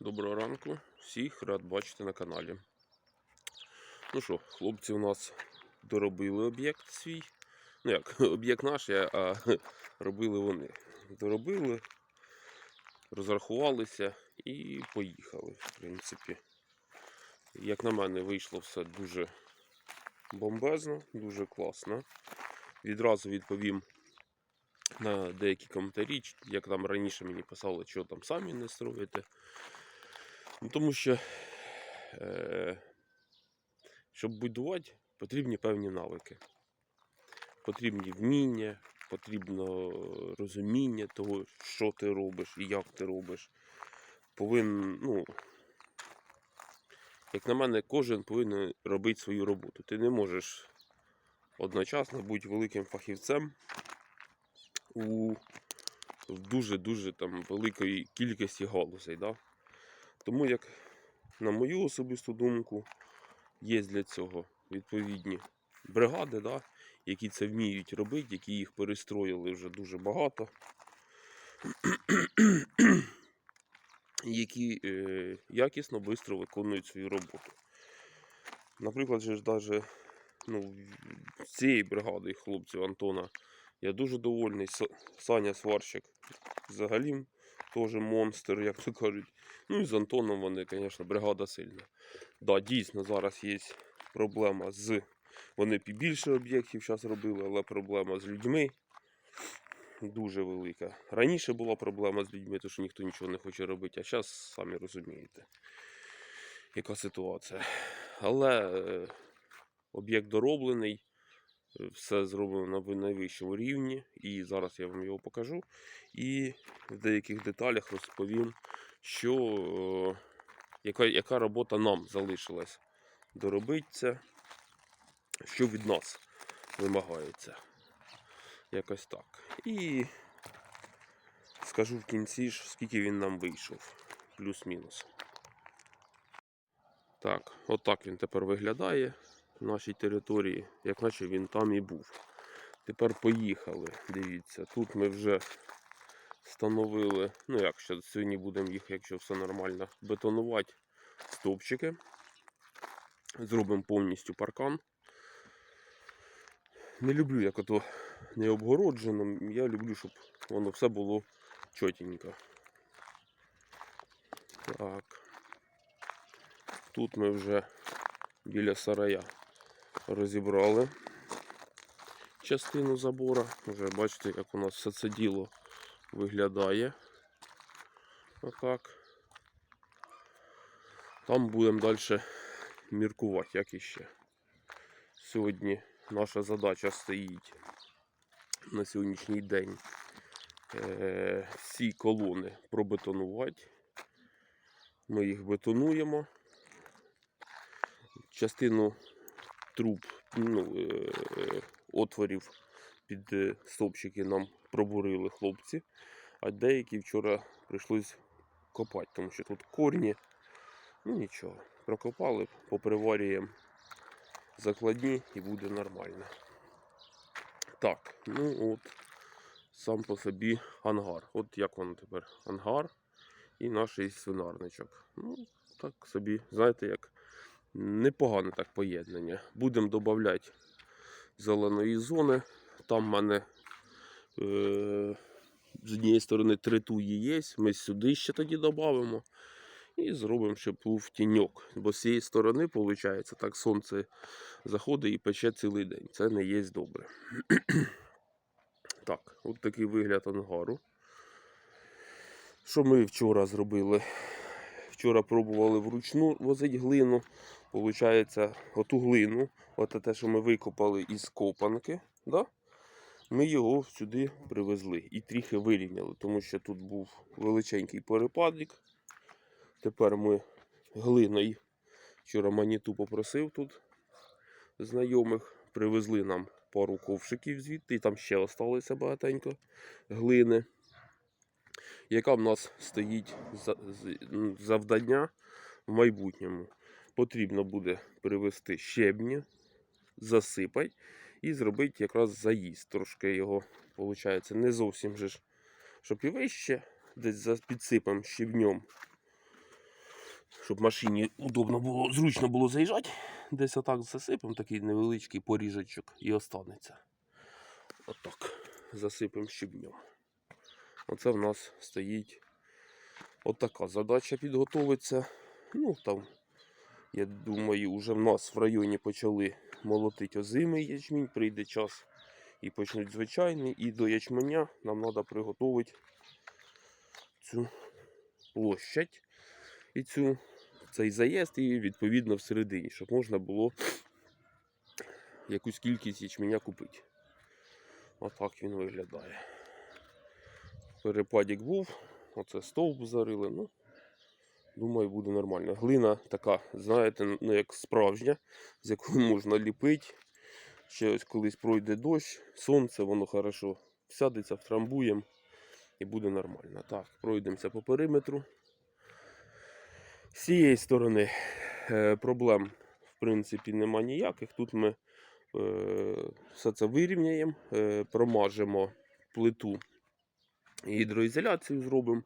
Доброго ранку. Всіх рад бачити на каналі. Ну що, хлопці у нас доробили об'єкт свій. Ну як, об'єкт наш, а робили вони. Доробили, розрахувалися і поїхали, в принципі. Як на мене, вийшло все дуже бомбезно, дуже класно. Відразу відповім на деякі коментарі, як там раніше мені писали, що там самі не строїте. Ну, тому що, е, щоб будувати, потрібні певні навики. Потрібні вміння, потрібно розуміння того, що ти робиш і як ти робиш. Повинен, ну, як на мене, кожен повинен робити свою роботу. Ти не можеш одночасно бути великим фахівцем у дуже-дуже там великої кількості галузей. Да? Тому як, на мою особисту думку, є для цього відповідні бригади, да? які це вміють робити, які їх перестроїли вже дуже багато. які е, якісно, швидко виконують свою роботу. Наприклад, же ж даже, ну, цієї бригади хлопців Антона я дуже довольний. Саня Сварщик взагалі теж монстр, як то кажуть. Ну і з Антоном вони, звісно, бригада сильна. Да, дійсно, зараз є проблема з. Вони більше об'єктів зараз робили, але проблема з людьми дуже велика. Раніше була проблема з людьми, тому що ніхто нічого не хоче робити, а зараз самі розумієте, яка ситуація. Але е, об'єкт дороблений, все зроблено на найвищому рівні, і зараз я вам його покажу. І в деяких деталях розповім, що, е, яка, яка робота нам залишилась доробити це, що від нас вимагається. Якось так. І скажу в кінці скільки він нам вийшов. Плюс-мінус. Так, отак він тепер виглядає нашій території, як наче він там і був. Тепер поїхали. Дивіться, тут ми вже встановили, ну як ще сьогодні будемо їх, якщо все нормально, бетонувати стовпчики. Зробимо повністю паркан. Не люблю, як ото не обгороджено. Я люблю, щоб воно все було чотенько. Так. Тут ми вже біля сарая розібрали частину забора. Вже бачите, як у нас все це діло виглядає. Отак. Там будемо далі міркувати, як іще. Сьогодні наша задача стоїть на сьогоднішній день е, всі колони пробетонувати. Ми їх бетонуємо. Частину труб, ну, е, отворів під е, стовпчики нам пробурили хлопці, а деякі вчора прийшлось копати, тому що тут корні. Ну нічого, прокопали, поприварюємо закладні і буде нормально. Так, ну от сам по собі ангар. От як воно тепер ангар і наш свинарничок. Ну, так собі, знаєте, як непогане так поєднання. Будемо додавати зеленої зони. Там в мене е, з однієї сторони три туї є. Ми сюди ще тоді додамо. І зробимо, щоб був тіньок. Бо з цієї сторони, виходить, так сонце заходить і пече цілий день. Це не є добре. так, от такий вигляд ангару. Що ми вчора зробили? Вчора пробували вручну возити глину. Получається, оту глину, от те, що ми викопали із копанки, да? ми його сюди привезли і трохи вирівняли, тому що тут був величенький перепадик. Тепер ми глиною. Вчора маніту попросив тут знайомих. Привезли нам пару ковшиків звідти, і там ще осталося багатенько глини. Яка в нас стоїть завдання в майбутньому? Потрібно буде привезти щебні, засипати і зробити якраз заїзд. Трошки його, виходить, не зовсім же ж, щоб і вище, десь підсипемо щебнем щоб машині удобно було, зручно було заїжджати. Десь отак засипемо, такий невеличкий поріжечок і останеться. Отак. Засипемо щебнем. Оце в нас стоїть отака задача підготовиться. Ну там, я думаю, вже в нас в районі почали молотити озимий ячмінь, прийде час і почнуть звичайний. І до ячменя нам треба приготувати цю площадь і цю, цей заїзд, і відповідно всередині, щоб можна було якусь кількість ячменя купити. Отак він виглядає. Перепадік був, оце стовп зарили. Ну, думаю, буде нормально. Глина така, знаєте, ну як справжня, з якою можна ліпити. Ще ось колись пройде дощ, сонце, воно хорошо сядеться, втрамбуємо і буде нормально. Так, пройдемося по периметру. З цієї сторони е, проблем в принципі нема ніяких. Тут ми е, все це вирівняємо, е, промажемо плиту і гідроізоляцію зробимо.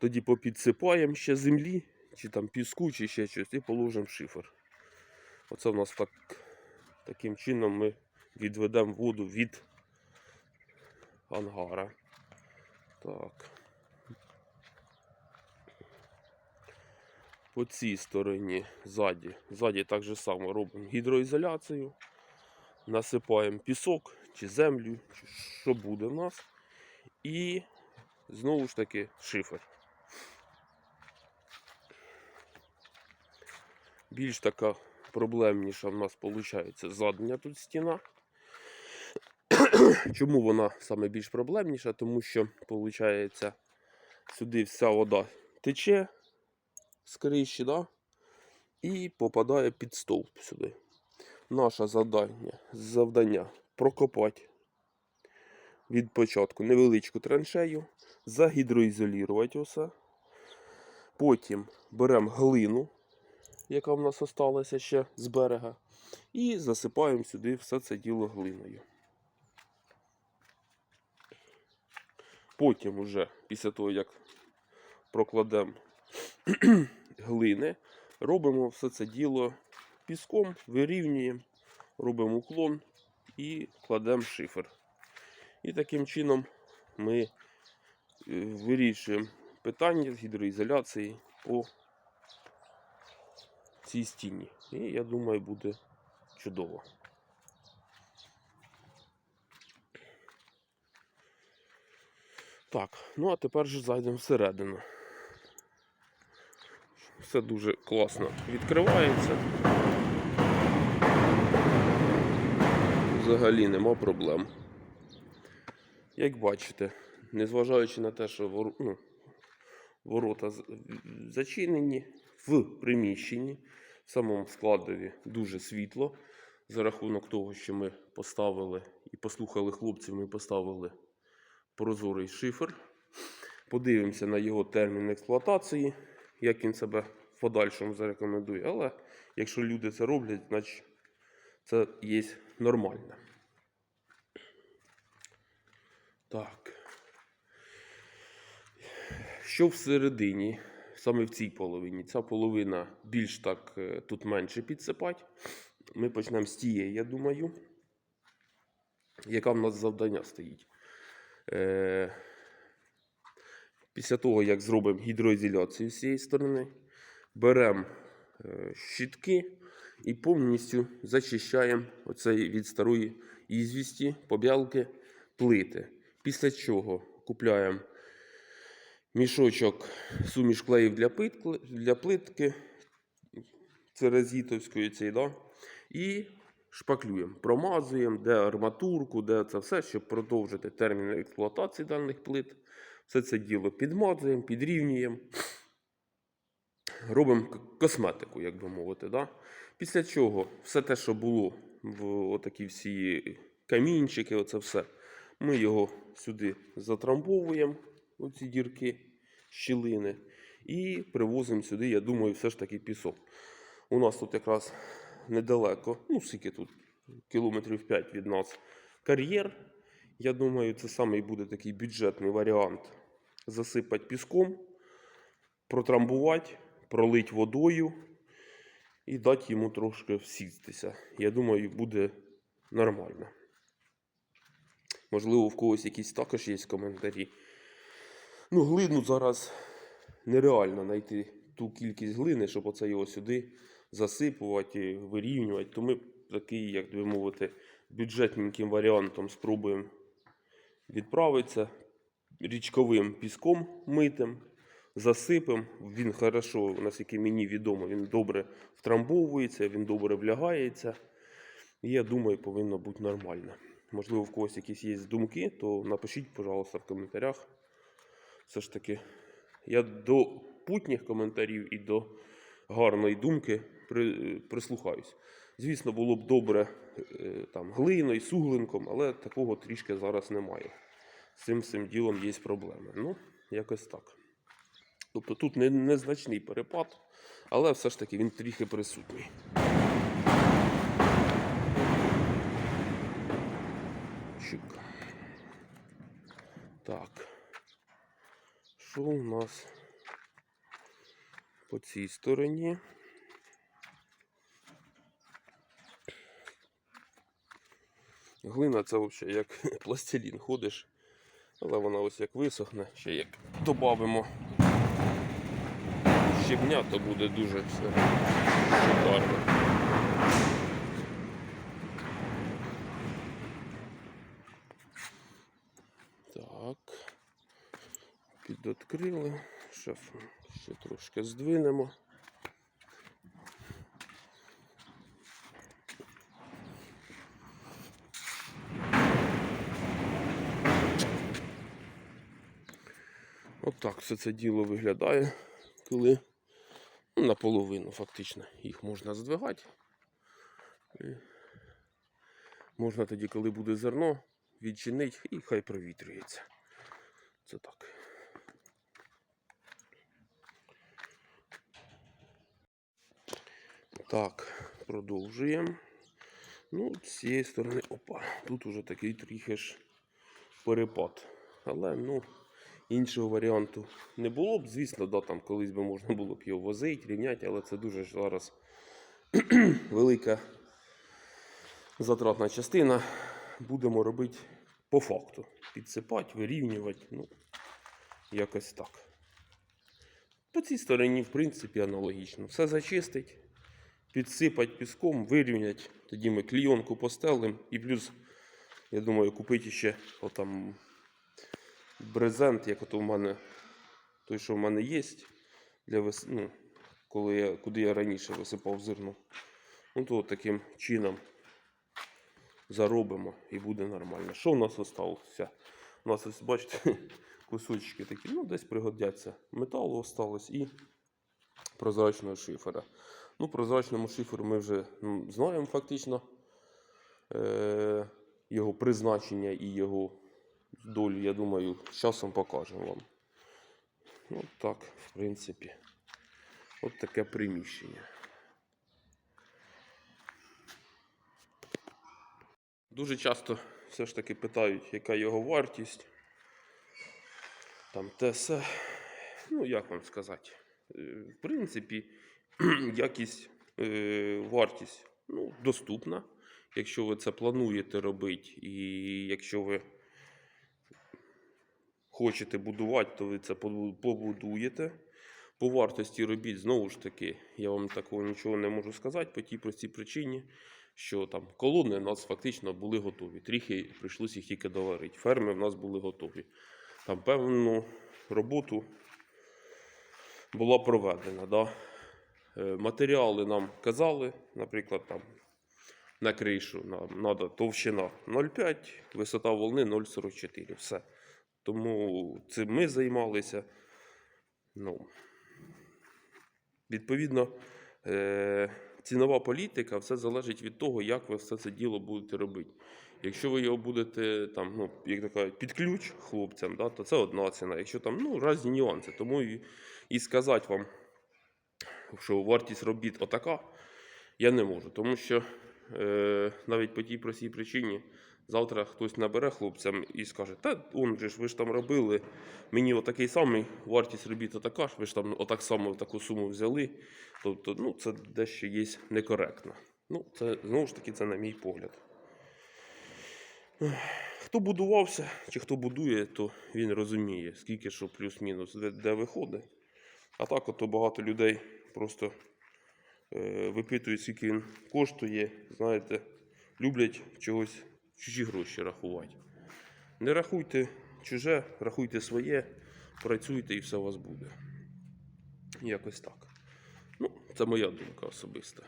Тоді попідсипаємо ще землі, чи там піску, чи ще щось, і положимо шифер. Оце в нас так, таким чином ми відведемо воду від ангара. Так. По цій стороні ззаді. Ззаді так же само робимо гідроізоляцію, насипаємо пісок чи землю, що буде в нас. І знову ж таки шифер. Більш така проблемніша в нас виходить задня тут стіна. Чому вона саме більш проблемніша? Тому що, виходить, сюди вся вода тече з криші, да? і попадає під стовп сюди. Наше завдання, завдання прокопати від початку невеличку траншею, загідроізолювати усе. Потім беремо глину, яка в нас залишилася ще з берега, і засипаємо сюди все це діло глиною. Потім уже, після того, як прокладемо глини, робимо все це діло піском, вирівнюємо, робимо уклон і кладемо шифер. І таким чином ми е, вирішуємо питання з гідроізоляції по цій стіні. І я думаю, буде чудово. Так, ну а тепер же зайдемо всередину. Все дуже класно відкривається. Взагалі нема проблем. Як бачите, незважаючи на те, що вор... ну, ворота зачинені в приміщенні, в самому складові дуже світло. За рахунок того, що ми поставили і послухали хлопців, ми поставили прозорий шифер. Подивимося на його термін експлуатації, як він себе в подальшому зарекомендує. Але якщо люди це роблять, значить це є нормально. Так. Що всередині, саме в цій половині? Ця половина більш так е, тут менше підсипать. Ми почнемо з тієї, я думаю. Яка в нас завдання стоїть? Е, після того, як зробимо гідроізоляцію з цієї сторони, беремо е, щітки і повністю зачищаємо оцей від старої ізвісті, побялки, плити. Після чого купляємо мішочок суміш клеїв для, плитки, для плитки церезітовської цієї, да? і шпаклюємо, промазуємо, де арматурку, де це все, щоб продовжити термін експлуатації даних плит. Все це діло підмазуємо, підрівнюємо. Робимо косметику, як би мовити. Да? Після чого все те, що було в отакі всі камінчики, оце все, ми його сюди затрамбовуємо, оці дірки, щілини, і привозимо сюди, я думаю, все ж таки пісок. У нас тут якраз недалеко, ну скільки тут, кілометрів 5 від нас кар'єр. Я думаю, це саме буде такий бюджетний варіант. Засипати піском, протрамбувати, пролить водою і дати йому трошки всістися. Я думаю, буде нормально. Можливо, в когось якісь також є коментарі. Ну, глину зараз нереально знайти ту кількість глини, щоб оце його сюди засипувати, вирівнювати. То ми такий, як би мовити, бюджетненьким варіантом спробуємо відправитися річковим піском митим, засипем. Він хорошо, наскільки мені відомо, він добре втрамбовується, він добре влягається. Я думаю, повинно бути нормально. Можливо, в когось якісь є думки, то напишіть, пожалуйста, в коментарях. Все ж таки, я до путніх коментарів і до гарної думки при, прислухаюсь. Звісно, було б добре е, там, глиною, суглинком, але такого трішки зараз немає. З цим всім ділом є проблеми. Ну, якось так. Тобто тут не, незначний перепад, але все ж таки він трохи присутній. Чик. Так. Що у нас по цій стороні? Глина це взагалі як пластилін ходиш, але вона ось як висохне, ще як додамо щебня, то буде дуже все шикарно. Так. Підоткрили. Шеф ще трошки здвинемо. Отак все це діло виглядає, коли ну, наполовину фактично їх можна здвигати. Можна тоді, коли буде зерно, відчинити і хай провітрюється. Це так. Так, продовжуємо. Ну, з цієї сторони, опа, тут уже такий трохи ж перепад. Але ну, іншого варіанту не було б. Звісно, да, там колись би можна було б його возити, рівняти, але це дуже ж зараз велика затратна частина. Будемо робити по факту. Підсипати, вирівнювати. Ну, якось так. По цій стороні, в принципі, аналогічно. Все зачистить, підсипати піском, вирівняти. Тоді ми клійонку постелимо. І плюс, я думаю, купити ще отам брезент, як ото в мене, той, що в мене є, для вис... ну, коли я, куди я раніше висипав зерно. Ну, то таким чином заробимо і буде нормально. Що в нас залишилося? У нас ось, бачите, кусочки такі, ну, десь пригодяться. Металу осталось і прозрачного шифера. Ну, прозрачному шиферу ми вже ну, знаємо фактично е- його призначення і його долю, я думаю, з часом покажемо вам. От так, в принципі. От таке приміщення. Дуже часто все ж таки питають, яка його вартість. Там те все. Ну, як вам сказати? Е, В принципі, якість, е, вартість ну, доступна. Якщо ви це плануєте робити, і якщо ви хочете будувати, то ви це побудуєте. По вартості робіт, знову ж таки, я вам такого нічого не можу сказати по тій простій причині, що там колони у нас фактично були готові. Трохи прийшлося їх тільки доварити. Ферми в нас були готові. Там певну роботу була проведена. Да? Е, Матеріали нам казали, наприклад, там на кришу нам треба товщина 0,5, висота волни 0,44. Все. Тому цим ми займалися. Ну, відповідно, е- цінова політика все залежить від того, як ви все це діло будете робити. Якщо ви його будете там, ну, як то під ключ хлопцям, да, то це одна ціна. Якщо там ну, різні нюанси, тому і, і сказати вам, що вартість робіт отака, я не можу. Тому що е, навіть по тій простій причині Завтра хтось набере хлопцям і скаже, та он же ж ви ж там робили, мені отакий самий, вартість робіт така ж, ви ж там отак само таку суму взяли. Тобто, ну, це дещо є некоректно. Ну, це знову ж таки, це на мій погляд. Хто будувався чи хто будує, то він розуміє, скільки що плюс-мінус де, де виходить. А так, ото багато людей просто е, випитують, скільки він коштує, знаєте, люблять чогось чужі гроші рахувати. Не рахуйте чуже, рахуйте своє, працюйте і все у вас буде. Якось так. Ну, це моя думка особиста.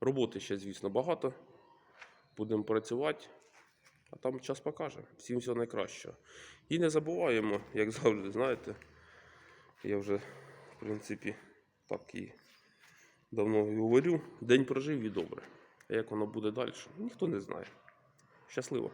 Роботи ще, звісно, багато. Будемо працювати, а там час покаже. Всім всього найкращого. І не забуваємо, як завжди, знаєте, я вже, в принципі, так і давно говорю. День прожив і добре. А як воно буде далі, ніхто не знає. Щасливо!